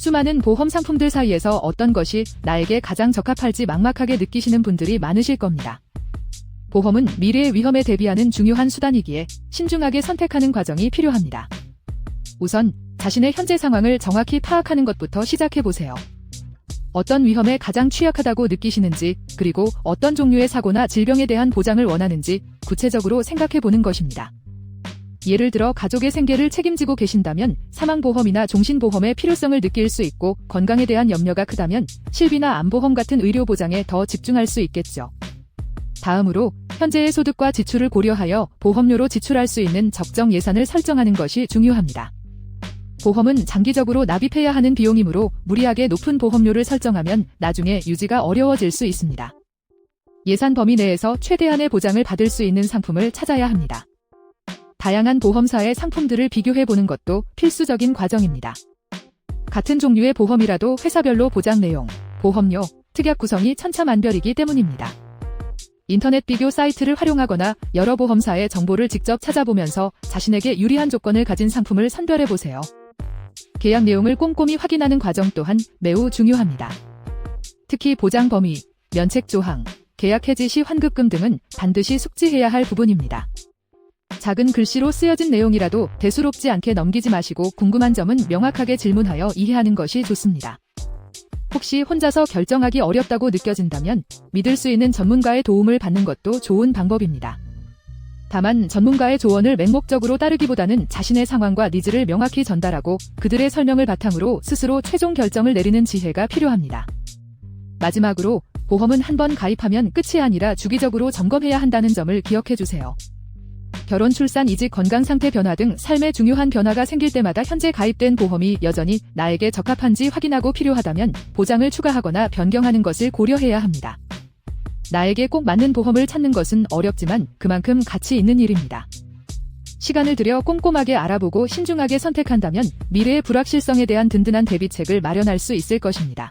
수많은 보험 상품들 사이에서 어떤 것이 나에게 가장 적합할지 막막하게 느끼시는 분들이 많으실 겁니다. 보험은 미래의 위험에 대비하는 중요한 수단이기에 신중하게 선택하는 과정이 필요합니다. 우선 자신의 현재 상황을 정확히 파악하는 것부터 시작해 보세요. 어떤 위험에 가장 취약하다고 느끼시는지, 그리고 어떤 종류의 사고나 질병에 대한 보장을 원하는지 구체적으로 생각해 보는 것입니다. 예를 들어 가족의 생계를 책임지고 계신다면 사망보험이나 종신보험의 필요성을 느낄 수 있고 건강에 대한 염려가 크다면 실비나 암보험 같은 의료 보장에 더 집중할 수 있겠죠. 다음으로 현재의 소득과 지출을 고려하여 보험료로 지출할 수 있는 적정 예산을 설정하는 것이 중요합니다. 보험은 장기적으로 납입해야 하는 비용이므로 무리하게 높은 보험료를 설정하면 나중에 유지가 어려워질 수 있습니다. 예산 범위 내에서 최대한의 보장을 받을 수 있는 상품을 찾아야 합니다. 다양한 보험사의 상품들을 비교해 보는 것도 필수적인 과정입니다. 같은 종류의 보험이라도 회사별로 보장 내용, 보험료, 특약 구성이 천차만별이기 때문입니다. 인터넷 비교 사이트를 활용하거나 여러 보험사의 정보를 직접 찾아보면서 자신에게 유리한 조건을 가진 상품을 선별해 보세요. 계약 내용을 꼼꼼히 확인하는 과정 또한 매우 중요합니다. 특히 보장 범위, 면책 조항, 계약 해지 시 환급금 등은 반드시 숙지해야 할 부분입니다. 작은 글씨로 쓰여진 내용이라도 대수롭지 않게 넘기지 마시고 궁금한 점은 명확하게 질문하여 이해하는 것이 좋습니다. 혹시 혼자서 결정하기 어렵다고 느껴진다면 믿을 수 있는 전문가의 도움을 받는 것도 좋은 방법입니다. 다만 전문가의 조언을 맹목적으로 따르기보다는 자신의 상황과 니즈를 명확히 전달하고 그들의 설명을 바탕으로 스스로 최종 결정을 내리는 지혜가 필요합니다. 마지막으로 보험은 한 번 가입하면 끝이 아니라 주기적으로 점검해야 한다는 점을 기억해 주세요. 결혼, 출산, 이직, 건강 상태 변화 등 삶의 중요한 변화가 생길 때마다 현재 가입된 보험이 여전히 나에게 적합한지 확인하고 필요하다면 보장을 추가하거나 변경하는 것을 고려해야 합니다. 나에게 꼭 맞는 보험을 찾는 것은 어렵지만 그만큼 가치 있는 일입니다. 시간을 들여 꼼꼼하게 알아보고 신중하게 선택한다면 미래의 불확실성에 대한 든든한 대비책을 마련할 수 있을 것입니다.